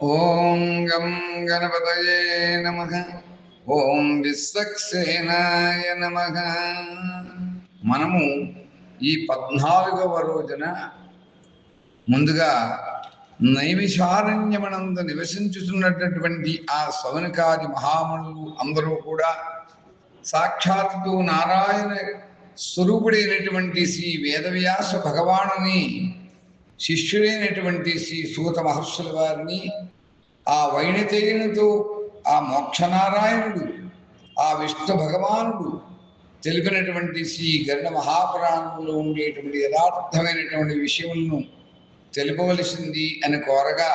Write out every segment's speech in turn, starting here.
ఓం గం గణపతయే నమ. ఓం విశ్వక్సేనాయ నమ. మనము ఈ పద్నాలుగవ రోజున ముందుగా నైమిషారణ్యమనందు నివసించుతున్నటువంటి ఆ సవనకాది మహామునులు అందరూ కూడా సాక్షాత్తు నారాయణ స్వరూపుడైనటువంటి శ్రీ వేదవ్యాస భగవానుని శిష్యుడైనటువంటి శ్రీ సూత మహర్షుల వారిని ఆ వైణతేయునితో ఆ మోక్షనారాయణుడు ఆ విష్ణు భగవానుడు తెలిపినటువంటి శ్రీ గరుడ మహాపురాణంలో ఉండేటువంటి యథార్థమైనటువంటి విషయములను తెలుపవలసింది అని కోరగా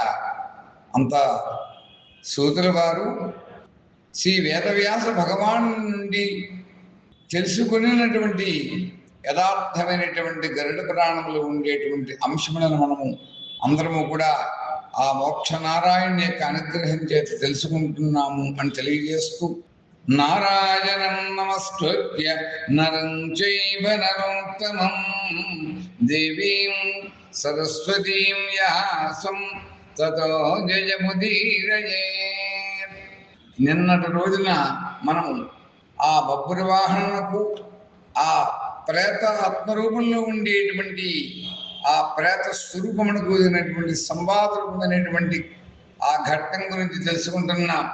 అంత సూతుల వారు శ్రీ వేదవ్యాస భగవాను నుండి తెలుసుకునేటువంటి యథార్థమైనటువంటి గరుడ ప్రాణములు ఉండేటువంటి అంశములను మనము అందరము కూడా ఆ మోక్ష నారాయణ యొక్క అనుగ్రహం చేత తెలుసుకుంటున్నాము అని తెలియజేస్తూ నారాయణం నమస్కృత్య నరం చైవ నరోత్తమం దేవీం సరస్వతీం యాసం తతో జయముదీరయే. నిన్నటి రోజున మనము ఆ బొబ్బరి వాహనకు ఆ ప్రేత ఆత్మరూపంలో ఉండేటువంటి ఆ ప్రేత స్వరూపమును కూడినటువంటి సంవాదరూపమైనటువంటి ఆ ఘట్టం గురించి తెలుసుకుంటున్నాం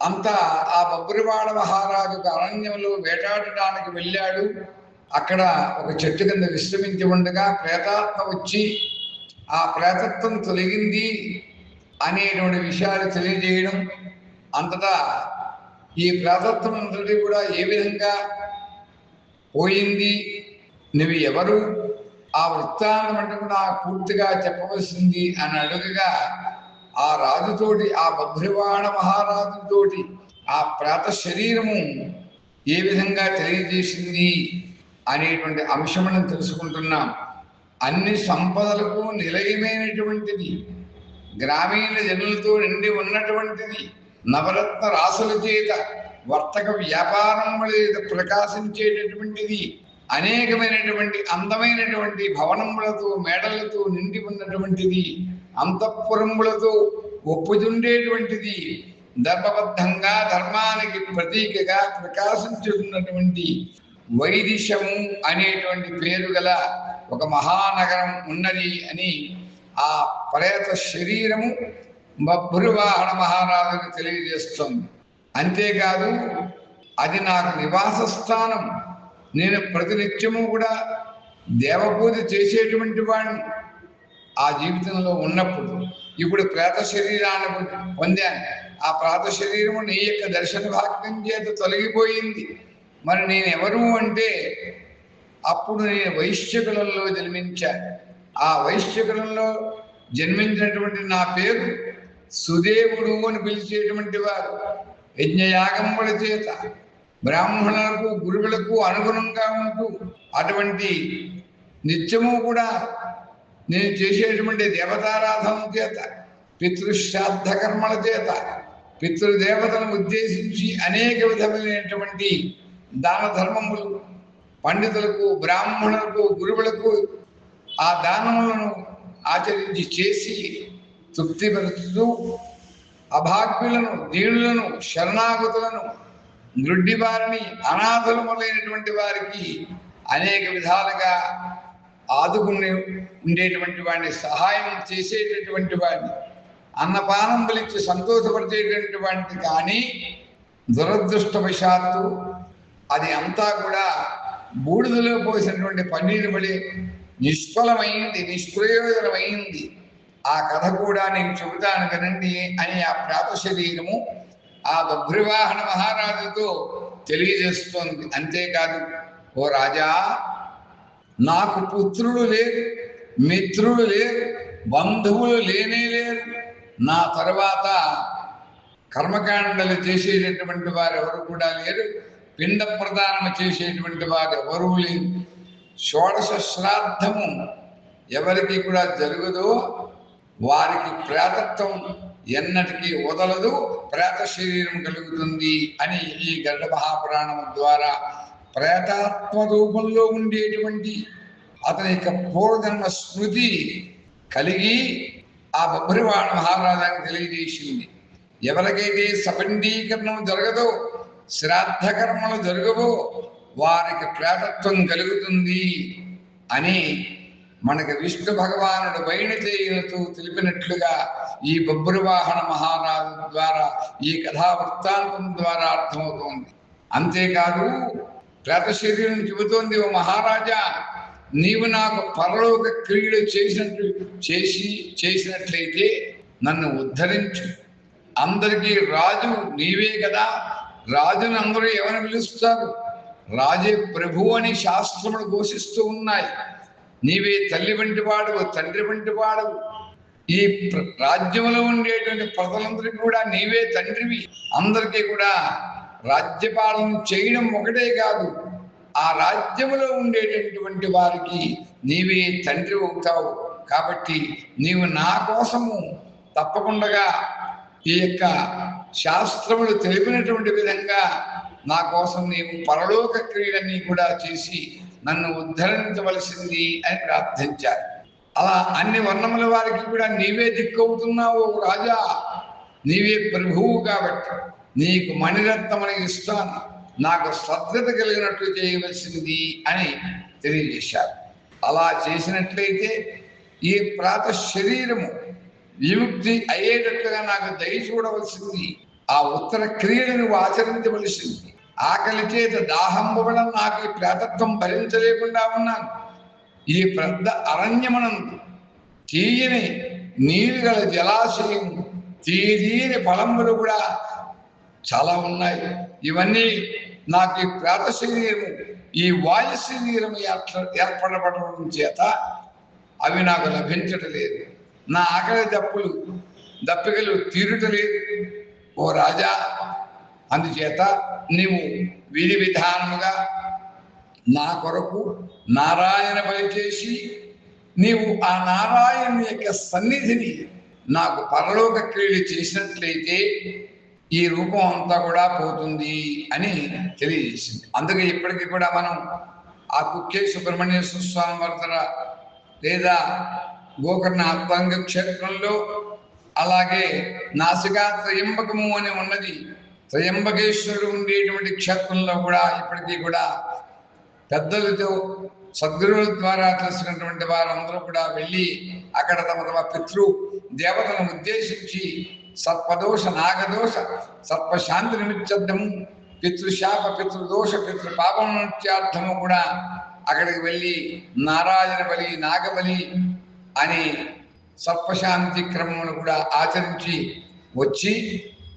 అంతా ఆ బొబ్బరివాడ మహారాజు అరణ్యంలో వేటాడటానికి వెళ్ళాడు. అక్కడ ఒక చెట్టు కింద విశ్రమించి ఉండగా ప్రేతాత్మ వచ్చి ఆ ప్రేతత్వం తొలగింది అనేటువంటి విషయాలు తెలియజేయడం. అంతటా ఈ ప్రేతత్వం అంతటి కూడా ఏ విధంగా పోయింది. నువ్వు ఎవరు? ఆ వృత్తాంతం అంటే కూడా పూర్తిగా చెప్పవలసింది అని అడుగగా ఆ రాజుతోటి ఆ బభ్రివాణ మహారాజుతోటి ఆ ప్రాత శరీరము ఏ విధంగా తెలియజేసింది అనేటువంటి అంశములను తెలుసుకుంటున్నాం. అన్ని సంపదలకు నిలయమైనటువంటిది గ్రామీణ జనులతో నిండి ఉన్నటువంటిది నవరత్న రాసుల చేత వర్తక వ్యాపారం చేత ప్రకాశించేటటువంటిది అనేకమైనటువంటి అందమైనటువంటి భవనములతో మేడలతో నిండి ఉన్నటువంటిది అంతఃపురములతో ఒప్పుతుండేటువంటిది ధర్మబద్ధంగా ధర్మానికి ప్రతీకగా ప్రకాశించుతున్నటువంటి వైదిశము అనేటువంటి పేరు గల ఒక మహానగరం ఉన్నది అని ఆ ప్రేత శరీరము బభ్రువాహన మహారాజుకు తెలియజేస్తుంది. అంతేకాదు అది నాకు నివాస స్థానం నేను ప్రతినిత్యము కూడా దేవపూజ చేసేటువంటి వాడిని ఆ జీవితంలో ఉన్నప్పుడు. ఇప్పుడు ప్రేత శరీరాన్ని పొందాను. ఆ ప్రాత శరీరము నీ యొక్క దర్శన భాగ్యం చేత తొలగిపోయింది. మరి నేను ఎవరు అంటే అప్పుడు నేను వైశ్యకులలో జన్మించాను ఆ వైశ్యకులలో జన్మించినటువంటి నా పేరు సుదేవుడు అని పిలిచేటువంటి వారు. యజ్ఞయాగముల చేత బ్రాహ్మణులకు గురువులకు అనుగుణంగా ఉంటూ అటువంటి నిత్యము కూడా నేను చేసేటువంటి దేవతారాధన చేత పితృశ్రాద్ధ కర్మల చేత పితృదేవతలను ఉద్దేశించి అనేక విధమైనటువంటి దాన ధర్మములు పండితులకు బ్రాహ్మణులకు గురువులకు ఆ దానములను ఆచరించి చేసి తృప్తిపరుస్తూ అభాగ్యులను దీనులను శరణాగతులను గ్రుడ్డి వారిని అనాథలు లేనటువంటి వారికి అనేక విధాలుగా ఆదుకుని ఉండేటువంటి వాడిని సహాయం చేసేటటువంటి వాడిని అన్నపానం పిలిచి సంతోషపరిచేటువంటి వాడిని కానీ దురదృష్టవశాత్తు అది అంతా కూడా బూడిదలో పోసినటువంటి పన్నీరు బడి నిష్ఫలమైంది నిష్ప్రయోజనమైంది. ఆ కథ కూడా నేను చెబుతాను వినండి అని ఆ ప్రాత శరీరము ఆ బభ్రివాహన మహారాజుతో తెలియజేస్తోంది. అంతేకాదు ఓ రాజా నాకు పుత్రుడు లేరు మిత్రుడు లేరు బంధువులు లేనే లేరు. నా తర్వాత కర్మకాండలు చేసేటటువంటి వారు ఎవరు కూడా లేరు. పిండ ప్రదానం చేసేటువంటి వారు ఎవరూ లేరు. షోడశ శ్రాద్ధము ఎవరికి కూడా జరుగుదో వారికి ప్రేతత్వం ఎన్నటికీ వదలదు ప్రేత శరీరం కలుగుతుంది అని ఈ గరుడ మహాపురాణం ద్వారా ప్రేతాత్మ రూపంలో ఉండేటువంటి అతని యొక్క పూర్వజన్మ స్మృతి కలిగి ఆ బొబ్బరివాడ మహారాజానికి తెలియజేసింది. ఎవరికైతే సపండీకరణం జరగదో శ్రాద్ధ కర్మలు జరగవో వారికి ప్రేతత్వం కలుగుతుంది అని మనకి విష్ణు భగవానుడు వైణతేయులతో తెలిపినట్లుగా ఈ బొబ్బరి మహారాజు ద్వారా ఈ కథా వృత్తాంతం ద్వారా అర్థమవుతోంది. అంతేకాదు ప్రేత చెబుతోంది ఓ మహారాజా నీవు నాకు పరలోక క్రియలు చేసినట్లు చేసి చేసినట్లయితే నన్ను ఉద్ధరించు. అందరికీ రాజు నీవే కదా రాజును అందరూ ఎవరిని పిలుస్తారు? రాజే ప్రభు అని శాస్త్రములు ఘోషిస్తూ ఉన్నాయి. నీవే తల్లి వంటి వాడు తండ్రి వంటి వాడవు. ఈ ప్ర- రాజ్యంలో ఉండేటువంటి ప్రజలందరికీ కూడా నీవే తండ్రివి. అందరికీ కూడా రాజ్యపాలన చేయడం ఒకటే కాదు ఆ రాజ్యములో ఉండేటటువంటి వారికి నీవే తండ్రి అవుతావు. కాబట్టి నీవు నా కోసము తప్పకుండా ఈ యొక్క శాస్త్రములు తెలిపినటువంటి విధంగా నా కోసం నీవు పరలోక క్రీడని కూడా చేసి నన్ను ఉద్ధరించవలసింది అని ప్రార్థించారు. అలా అన్ని వర్ణముల వారికి కూడా నీవే దిక్కవుతున్నావు రాజా. నీవే ప్రభువు కాబట్టి నీకు మణిరత్నమని ఇస్తాను. నాకు శ్రద్ధత కలిగినట్లు చేయవలసింది అని తెలియజేశారు. అలా చేసినట్లయితే ఈ ప్రాత శరీరము విముక్తి అయ్యేటట్లుగా నాకు దయ చూడవలసింది. ఆ ఉత్తర క్రియలను నువ్వు ఆచరించవలసింది. ఆకలి చేత దాహంబు వలన నాకు ఈ ప్రేతత్వం భరించలేకుండా ఉన్నాను. ఈ పెద్ద అరణ్యమనందు తీయని నీరు గల జలాశయం తీయని ఫలములు కూడా చాలా ఉన్నాయి. ఇవన్నీ నాకు ఈ ప్రేత శరీరం ఈ వాయు శరీరం ఏర్పడబడడం చేత అవి నాకు లభించటం లేదు నా ఆకలి దప్పులు దప్పికలు తీరుటలేదు. ఓ రాజా అందుచేత నీవు విధి విధానముగా నా కొరకు నారాయణ బలి చేసి నీవు ఆ నారాయణ యొక్క సన్నిధిని నాకు పరలోక క్రియలు చేసినట్లయితే ఈ రూపం అంతా కూడా పోతుంది అని తెలియజేసింది. అందుకే ఇప్పటికీ కూడా మనం ఆ కుక్కే సుబ్రహ్మణ్యేశ్వర స్వామి వర్ధర లేదా గోకర్ణ అత్తాంగ క్షేత్రంలో అలాగే నాసికా త్రయంబకము అని ఉన్నది త్రయంబకేశ్వరుడు ఉండేటువంటి క్షేత్రంలో కూడా ఇప్పటికీ కూడా పెద్దలతో సద్గురువుల ద్వారా తెలిసినటువంటి వారందరూ కూడా వెళ్ళి అక్కడ తమ తమ పితృ దేవతలను ఉద్దేశించి సర్పదోష నాగదోష సర్పశాంతి నిమిత్తము పితృశాప పితృదోష పితృ నిత్యార్థము కూడా అక్కడికి వెళ్ళి నారాయణ బలి నాగబలి అని సర్పశాంతి క్రమమును కూడా ఆచరించి వచ్చి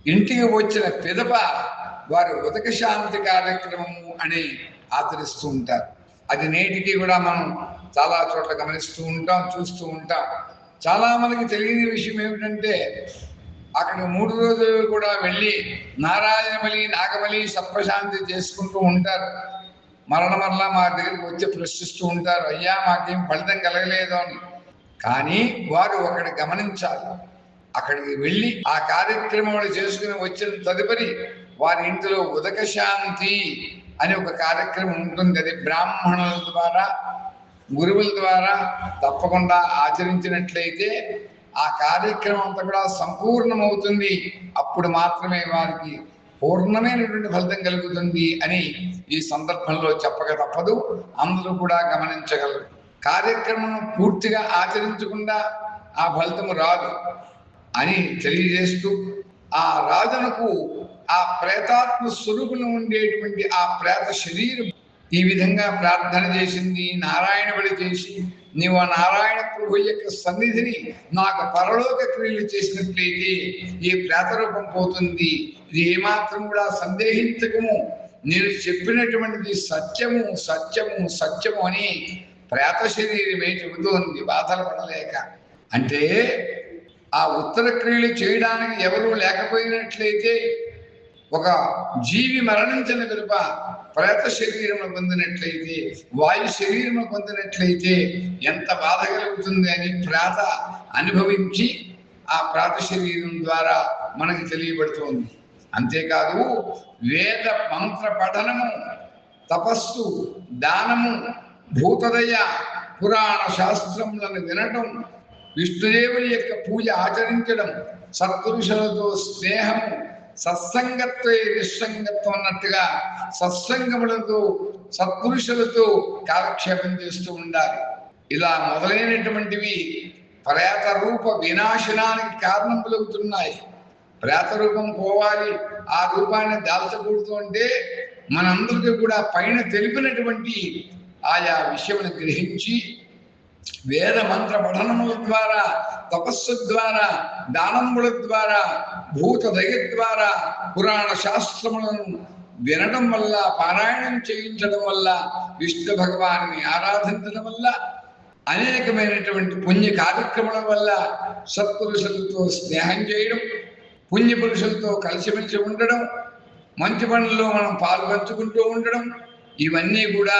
ఇంటికి వచ్చిన పిదప వారు ఉదక శాంతి కార్యక్రమము అని ఆచరిస్తూ ఉంటారు. అది నేటికి కూడా మనం చాలా చోట్ల గమనిస్తూ ఉంటాం చూస్తూ ఉంటాం. చాలా మనకి తెలియని విషయం ఏమిటంటే అక్కడ మూడు రోజులు కూడా వెళ్ళి నారాయణమలి నాగమలి సప్రశాంతి చేసుకుంటూ ఉంటారు. మరణ మరలా మా దగ్గరికి వచ్చి ప్రశ్నిస్తూ ఉంటారు అయ్యా మాకేం ఫలితం కలగలేదు అని. కానీ వారు ఒకటి గమనించాలి. అక్కడికి వెళ్ళి ఆ కార్యక్రమాలు చేసుకుని వచ్చిన తదుపరి వారి ఇంటిలో ఉదక శాంతి అని ఒక కార్యక్రమం ఉంటుంది. అది బ్రాహ్మణుల ద్వారా గురువుల ద్వారా తప్పకుండా ఆచరించినట్లయితే ఆ కార్యక్రమం అంతా కూడా సంపూర్ణమవుతుంది. అప్పుడు మాత్రమే వారికి పూర్ణమైనటువంటి ఫలితం కలుగుతుంది అని ఈ సందర్భంలో చెప్పక తప్పదు. అందరూ కూడా గమనించగలరు. కార్యక్రమం పూర్తిగా ఆచరించకుండా ఆ ఫలితము రాదు. అని తెలియజేస్తూ ఆ రాజునకు ఆ ప్రేతాత్మ స్వరూపులు ఉండేటువంటి ఆ ప్రేత శరీరం ఈ విధంగా ప్రార్థన చేసింది నారాయణ బలి చేసి నీవు ఆ నారాయణ ప్రభు యొక్క సన్నిధిని నాకు పరలోక క్రియలు చేసినట్లయితే ఈ ప్రేత రూపం పోతుంది. ఇది ఏమాత్రం కూడా సందేహించకము. నేను చెప్పినటువంటిది సత్యము సత్యము సత్యము అని ప్రేత శరీరమే చెబుతోంది. బాధలు పడలేక. అంటే ఆ ఉత్తర క్రియలు చేయడానికి ఎవరూ లేకపోయినట్లయితే ఒక జీవి మరణించిన కనుక ప్రేత శరీరము పొందినట్లయితే వాయు శరీరము పొందినట్లయితే ఎంత బాధ కలుగుతుంది అని ప్రేత అనుభవించి ఆ ప్రాత శరీరం ద్వారా మనకి తెలియబడుతోంది. అంతేకాదు వేద మంత్ర పఠనము తపస్సు దానము భూతదయ పురాణ శాస్త్రములను వినటం విష్ణుదేవుని యొక్క పూజ ఆచరించడం సత్పురుషులతో స్నేహము సత్సంగత్వే నిస్సంగత్వం అన్నట్టుగా సత్సంగములతో సత్పురుషులతో కాలక్షేపం చేస్తూ ఉండాలి. ఇలా మొదలైనటువంటివి ప్రేత రూప వినాశనానికి కారణం కలుగుతున్నాయి ప్రేత రూపం పోవాలి ఆ రూపాన్ని దాల్చకూడదు అంటే మనందరికీ కూడా పైన తెలిపినటువంటి ఆయా విషయమును గ్రహించి వేద మంత్ర పఠనముల ద్వారా తపస్సు ద్వారా దానముల ద్వారా భూత దయ ద్వారా పురాణ శాస్త్రములను వినడం వల్ల పారాయణం చేయించడం వల్ల విష్ణు భగవాన్ని ఆరాధించడం వల్ల అనేకమైనటువంటి పుణ్య కార్యక్రమాల వల్ల సత్పురుషులతో స్నేహం చేయడం పుణ్య పురుషులతో కలిసిమెలిసి ఉండడం మంచి పనుల్లో మనం పాల్పంచుకుంటూ ఉండడం ఇవన్నీ కూడా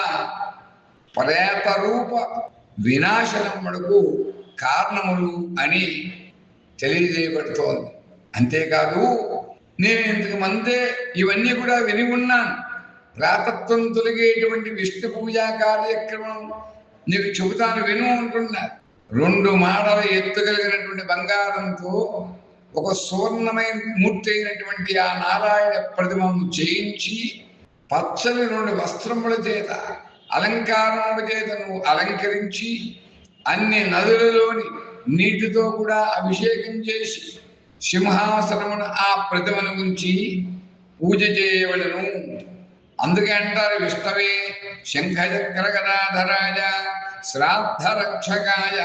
ప్రేత రూప వినాశనం కారణములు అని తెలియజేయబడుతోంది. అంతేకాదు నేను ఇంతకు ముందే ఇవన్నీ కూడా విని ఉన్నాను. ప్రాతత్వం తొలగేటువంటి విష్ణు పూజా కార్యక్రమం నీకు చెబుతాను విను అంటున్నారు రెండు మాడల ఎత్తు కలిగినటువంటి బంగారంతో ఒక సువర్ణమైన మూర్తి అయినటువంటి ఆ నారాయణ ప్రతిమను చేయించి పచ్చని రెండు వస్త్రముల చేత అలంకారముల చేత నువ్వు అలంకరించి అన్ని నదులలోని నీటితో కూడా అభిషేకం చేసి సింహాసనమును ఆ ప్రతిమను ఉంచి పూజ చేయవలను. అందుకే అంటారు విష్ణవే శంఖచక్ర గదాధరాయ శ్రాద్ధ రక్షకాయ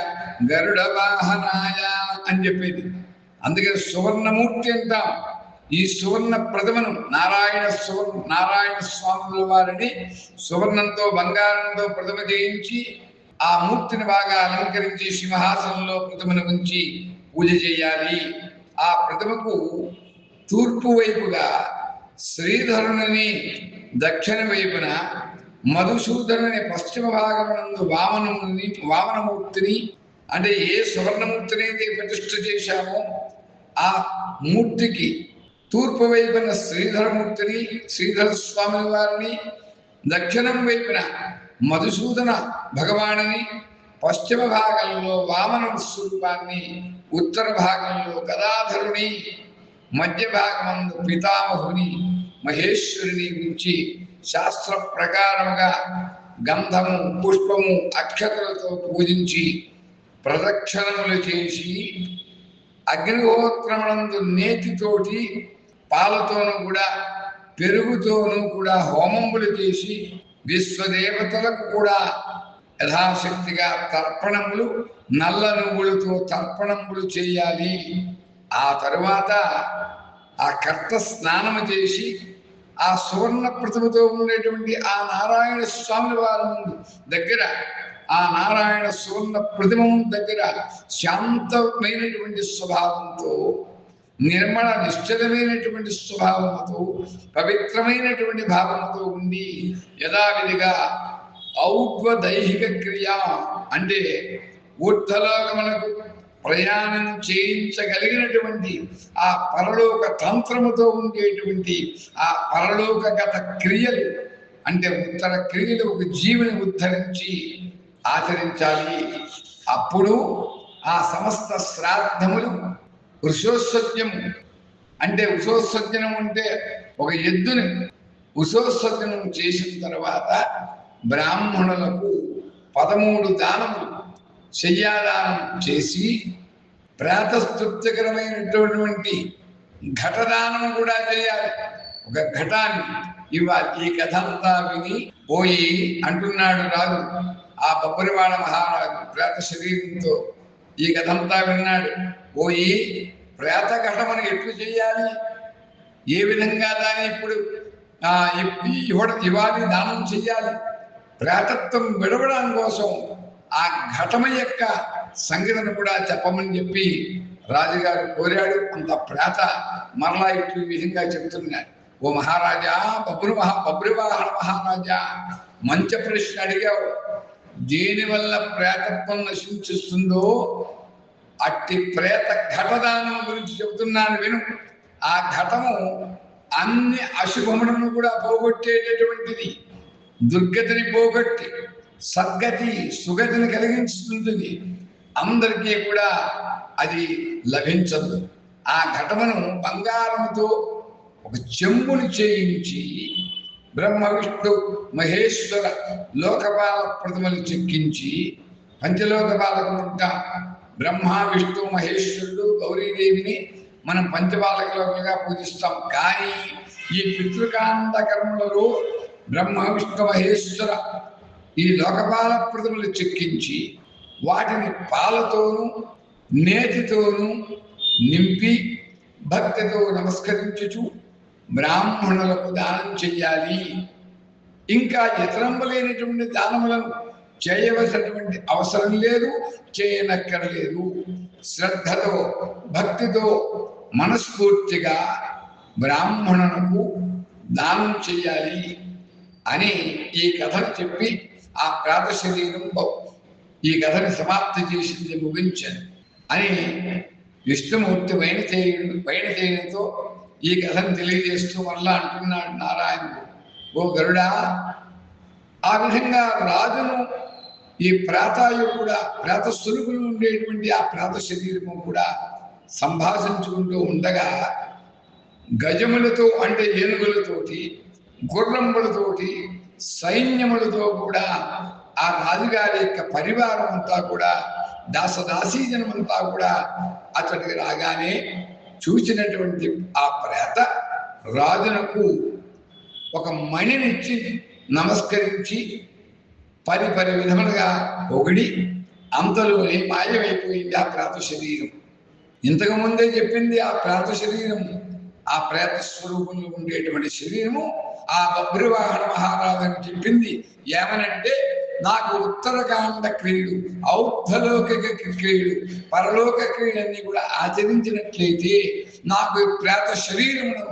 గరుడ వాహనాయ అని చెప్పేది. అందుకే సువర్ణమూర్తి అంటాం. ఈ సువర్ణ ప్రతిమను నారాయణ సువర్ణ నారాయణ స్వాముల వారిని సువర్ణంతో బంగారంతో ప్రతిమ చేయించి ఆ మూర్తిని బాగా అలంకరించి సింహాసనంలో ప్రతిమను ఉంచి పూజ చేయాలి. ఆ ప్రతిమకు తూర్పు వైపుగా శ్రీధరుని దక్షిణ వైపున మధుసూదనుని పశ్చిమ భాగమునందు వామనముని వామనమూర్తిని అంటే ఏ సువర్ణమూర్తిని అయితే ప్రతిష్ఠ చేశామో ఆ మూర్తికి తూర్పు వైపున శ్రీధరమూర్తిని శ్రీధర స్వామి వారిని దక్షిణం వైపున మధుసూదన భగవానిని పశ్చిమ భాగంలో వామన స్వరూపాన్ని ఉత్తర భాగంలో గదాధరుని మధ్య భాగమందు పితామహుని మహేశ్వరుని గురించి శాస్త్ర ప్రకారముగా గంధము పుష్పము అక్షతలతో పూజించి ప్రదక్షిణములు చేసి అగ్నిహోత్రమునందు నేతితోటి పాలతోనూ కూడా పెరుగుతోనూ కూడా హోమములు చేసి విశ్వదేవతలకు కూడా యథాశక్తిగా తర్పణములు నల్ల నువ్వులతో తర్పణములు చేయాలి. ఆ తరువాత ఆ కర్త స్నానము చేసి ఆ సువర్ణ ప్రతిమతో ఉండేటువంటి ఆ నారాయణ స్వామి వారి ముందు దగ్గర ఆ నారాయణ సువర్ణ ప్రతిమ దగ్గర శాంతమైనటువంటి స్వభావంతో నిర్మల నిశ్చలమైనటువంటి స్వభావంతో పవిత్రమైనటువంటి భావనతో ఉండి యథావిధిగా ఔద్వదైహిక క్రియ అంటే ఊర్ధలోకములకు ప్రయాణం చేయించగలిగినటువంటి ఆ పరలోక తంత్రముతో ఉండేటువంటి ఆ పరలోకగత క్రియలు అంటే ఉత్తర క్రియలు ఒక జీవిని ఉద్ధరించి ఆచరించాలి. అప్పుడు ఆ సమస్త శ్రాద్ధములు వృషోత్సజ్యము అంటే ఉషోత్సర్జనం అంటే ఒక ఎద్దుని ఉషోత్సర్జనం చేసిన తర్వాత బ్రాహ్మణులకు పదమూడు దానములు శయ్యాదానం చేసి ప్రాతస్తృప్తికరమైనటువంటి ఘటదానం కూడా చేయాలి. ఒక ఘటాన్ని ఇవ్వాలి. ఈ కథ అంతా విని పోయి అంటున్నాడు రాజు ఆ బొబ్బరివాడ మహారాజు ప్రేత శరీరంతో ఈ కథ అంతా విన్నాడు. పోయి ప్రేత ఘటమని ఎట్లు చేయాలి? ఏ విధంగా దాన్ని ఇప్పుడు ఆ ఇవ్వడం ఇవ్వాలి దానం చెయ్యాలి ప్రేతత్వం విడవడం కోసం ఆ ఘటమ యొక్క సంగతిని కూడా చెప్పమని చెప్పి రాజుగారు కోరాడు. అంత ప్రేత మరలా ఇట్లు ఈ విధంగా చెప్తున్నాడు ఓ మహారాజా బబ్రు మహా బబ్రువాహన మహారాజా మంచి ప్రశ్న అడిగావు. దేనివల్ల ప్రేతత్వం నశించిస్తుందో అట్టి ప్రేత ఘటదానం గురించి చెబుతున్నాను విను. ఆ ఘటము అన్ని అశుభములను కూడా పోగొట్టేటటువంటిది. దుర్గతిని పోగొట్టి సద్గతి సుగతిని కలిగించుతుంది అందరికీ కూడా అది లభించదు. ఆ ఘటమను బంగారంతో ఒక చెంబుని చేయించి బ్రహ్మ విష్ణు మహేశ్వర లోకపాల ప్రతిమలు చెక్కించి పంచలోక పాలకులుంట బ్రహ్మ విష్ణు మహేశ్వరుడు గౌరీదేవిని మనం పంచపాలకులుగా పూజిస్తాం. కానీ ఈ పితృకాంత కర్మలలో బ్రహ్మ విష్ణు మహేశ్వర ఈ లోకపాల ప్రతిమలు చెక్కించి వాటిని పాలతోనూ నేతితోనూ నింపి భక్తితో నమస్కరించుచు బ్రాహ్మణులకు దానం చెయ్యాలి. ఇంకా ఇతరంబులైనటువంటి దానములను చేయవలసినటువంటి అవసరం లేదు చేయనక్కర్లేదు. శ్రద్ధతో భక్తితో మనస్ఫూర్తిగా బ్రాహ్మణులకు దానం చేయాలి అని ఈ కథను చెప్పి ఆ ప్రాత శరీరం ఈ కథని సమాప్తి చేసింది ముగించాను. అని విష్ణుమూర్తి పైన చేయనుతో ఈ కథను తెలియజేస్తూ మళ్ళా అంటున్నాడు నారాయణుడు. ఓ గరుడా ఆ విధంగా రాజును ఈ ప్రాత కూడా ప్రాత సులుపులు ఉండేటువంటి ఆ ప్రాత శరీరము కూడా సంభాషించుకుంటూ ఉండగా గజములతో అంటే ఏనుగులతోటి గుర్రములతోటి సైన్యములతో కూడా ఆ రాజుగారి యొక్క పరివారం అంతా కూడా దాసదాసీజనమంతా కూడా అతడికి రాగానే చూసినటువంటి ఆ ప్రేత రాజునకు ఒక మణినిచ్చి నమస్కరించి పది పది విధములుగా పొగిడి అంతలోనే మాయమైపోయింది ఆ ప్రేత శరీరం. ఇంతకు ముందే చెప్పింది ఆ ప్రేత శరీరం ఆ ప్రేత స్వరూపంలో ఉండేటువంటి శరీరము ఆ బబ్రివాహన మహారాజు అని చెప్పింది ఏమనంటే నాకు ఉత్తరకాండ క్రియలు ఔద్ధలౌకిక క్రియలు పరలోక క్రియలన్నీ కూడా ఆచరించినట్లయితే నాకు ప్రేత శరీరమును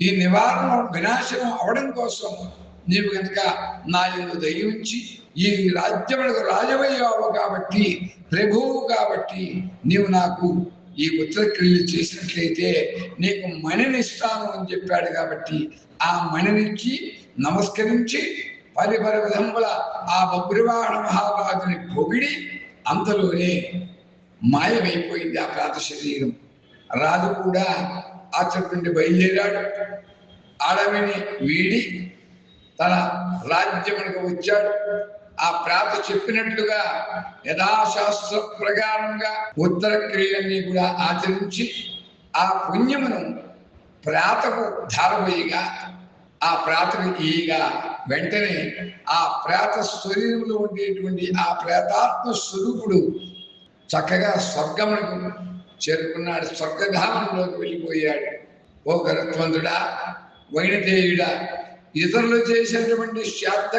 ఈ నివారణ వినాశనం అవడం కోసం నీవు కనుక నా ఎందు దయించి ఈ రాజ్యములకు రాజమయ్యావు కాబట్టి ప్రభువు కాబట్టి నీవు నాకు ఈ ఉత్తరక్రియలు చేసినట్లయితే నీకు మణిని ఇస్తాను అని చెప్పాడు కాబట్టి ఆ మణినిచ్చి నమస్కరించి పరి విధముల ఆ బబ్రివాణ మహారాజుని పొగిడి అంతలోనే మాయమైపోయింది ఆ ప్రాత శరీరం. రాజు కూడా అచ్చటి నుండి బయలుదేరాడు. అడవిని వీడి తన రాజ్యమునకు వచ్చాడు. ఆ ప్రాత చెప్పినట్లుగా యథాశాస్త్ర ప్రకారంగా ఉత్తర క్రియలన్నీ కూడా ఆచరించి ఆ పుణ్యమును ప్రాతకు ధారపోయిగా ఆ ప్రాతకు ఈగా వెంటనే ఆ ప్రాత శరీరంలో ఉండేటువంటి ఆ ప్రేతాత్మ స్వరూపుడు చక్కగా స్వర్గమునకు చేరుకున్నాడు. స్వర్గధామంలోకి వెళ్ళిపోయాడు. ఓ గరుత్మంతుడా వైనతేయుడా ఇతరులు చేసేటువంటి శ్రాద్ధ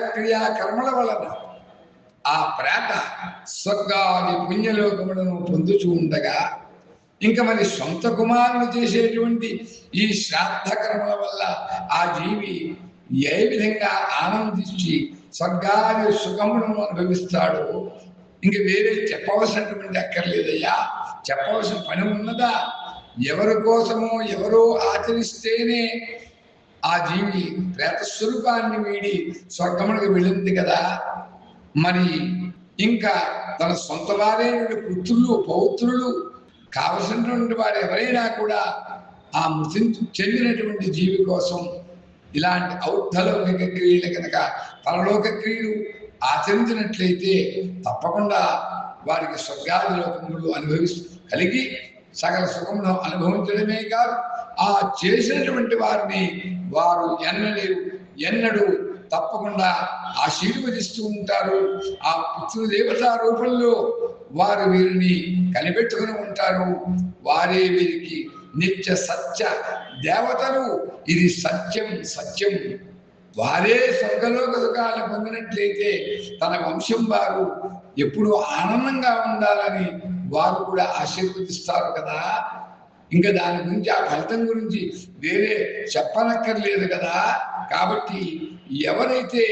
కర్మల వలన ఆ ప్రేత స్వర్గాది పుణ్యలోకములను పొందుచూ ఉండగా ఇంకా మరి సొంత కుమారులు చేసేటువంటి ఈ శ్రాద్ధ కర్మల వల్ల ఆ జీవి ఏ విధంగా ఆనందించి స్వర్గాది సుఖములను అనుభవిస్తాడో ఇంక వేరే చెప్పవలసినటువంటి అక్కర్లేదయ్యా. చెప్పవలసిన పని ఉన్నదా? ఎవరి కోసమో ఎవరో ఆచరిస్తేనే ఆ జీవి ప్రేత స్వరూపాన్ని వీడి స్వర్గములకు వెళ్ళింది కదా. మరి ఇంకా తన సొంత వారైన పుత్రులు పౌత్రులు కావలసినటువంటి వారు ఎవరైనా కూడా ఆ మృతి చెందినటువంటి జీవి కోసం ఇలాంటి ఔద్ధలౌకిక క్రియలు కనుక పరలోక క్రియలు ఆచరించినట్లయితే తప్పకుండా వారికి స్వర్గాది లోకములు అనుభవి కలిగి సకల సుఖమును అనుభవించడమే కాదు ఆ చేసినటువంటి వారిని వారు ఎన్నలేరు ఎన్నడూ తప్పకుండా ఆశీర్వదిస్తూ ఉంటారు. ఆ పుత్రుదేవత రూపంలో వారు వీరిని కనిపెట్టుకుని ఉంటారు. వారే వీరికి నిత్య సత్య దేవతలు. ఇది సత్యం సత్యం. వారే స్వర్గలో సుఖాలను పొందినట్లయితే తన వంశం వారు ఎప్పుడు ఆనందంగా ఉండాలని వారు కూడా ఆశీర్వదిస్తారు కదా. ఇంకా దాని గురించి ఆ ఫలితం గురించి వేరే చెప్పనక్కర్లేదు కదా. కాబట్టి ఎవరైతే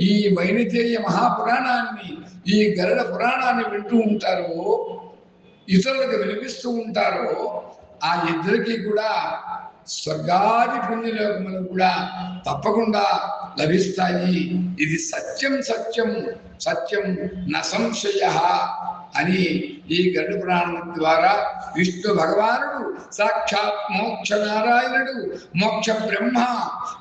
ఈ వైనితేయ మహాపురాణాన్ని ఈ గరుడ పురాణాన్ని వింటూ ఉంటారో ఇతరులకు వినిపిస్తూ ఉంటారో ఆ ఇద్దరికి కూడా స్వర్గాది పుణ్యలోకములు కూడా తప్పకుండా లభిస్తాయి. ఇది సత్యం సత్యం సత్యం న సంశయ అని ఈ గరుడ పురాణం ద్వారా విష్ణు భగవానుడు సాక్షాత్ మోక్ష నారాయణుడు మోక్ష బ్రహ్మ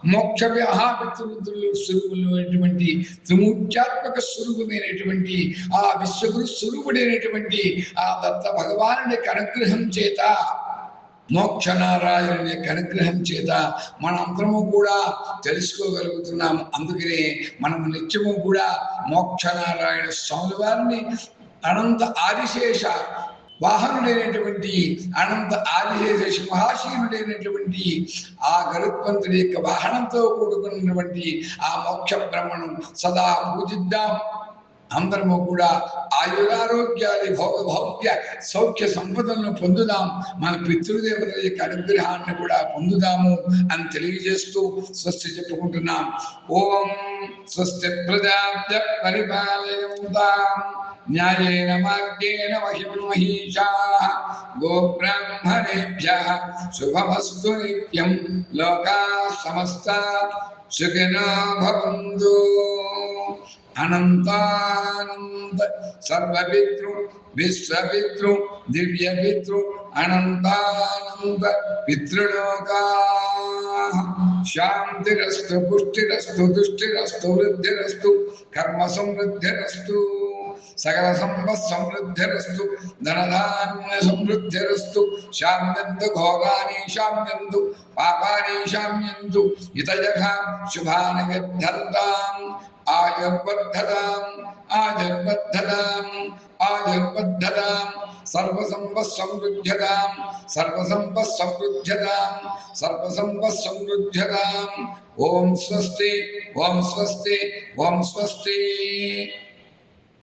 మోక్ష మహాపితృతులు స్వరూపులైనటువంటి త్రిమూర్త్యాత్మక స్వరూపమైనటువంటి ఆ విశ్వగురు స్వరూపుడైనటువంటి ఆ దత్త భగవానుడి అనుగ్రహం చేత మోక్ష నారాయణుని యొక్క అనుగ్రహం చేత మనందరము కూడా తెలుసుకోగలుగుతున్నాం. అందుకనే మనం నిత్యము కూడా మోక్ష నారాయణ స్వామి వారిని అనంత ఆదిశేష వాహనుడైనటువంటి అనంత ఆదిశేష సింహాసీనుడైనటువంటి ఆ గరుత్మంతుడి యొక్క వాహనంతో కూడుకున్నటువంటి ఆ మోక్ష బ్రహ్మను సదా పూజిద్దాం. అందరము కూడా ఆయురారోగ్యాలు భోగ సౌఖ్య సంపదలను పొందుదాం. మన పితృదేవతల యొక్క అనుగ్రహాన్ని కూడా పొందుదాము అని తెలియజేస్తూ స్వస్తి చెప్పుకుంటున్నాం. ఓం స్వస్తి ప్రజాభ్య పరిపాలయంతాం. న్యాయేన మార్గేణ మహిం మహిషా గోబ్రాహ్మణేభ్య. శుభమస్తు నిత్యం లోకా సమస్త సుఖినో భవంతు. అనంతానంద సర్వపితృ విశ్వపితృ దివ్యపితృ అనంతానంద పితృలోకా శాంతిరస్తు పుష్టిరస్తు దుష్టిరస్తు వృద్ధిరస్తు కర్మ సమృద్ధిరస్తు సకల సంపత్ సమృద్ధిరస్తు ధనధాన్య సమృద్ధిరస్తు శామ్యంతు భోగాని శామ్యంతు పాపాని శామ్యంతు ఇతయథ శుభాని విద్ధర్తాం ఆయుర్వర్ధతాం ఆయుర్వర్ధతాం ఆయుర్వర్ధతాం సర్వసంపత్ సమృద్ధ్యతాం సర్వసంపత్ సమృద్ధ్యతాం సర్వసంపత్ సమృద్ధ్యతాం ఓం స్వస్తి ఓం స్వస్తి ఓం స్వస్తి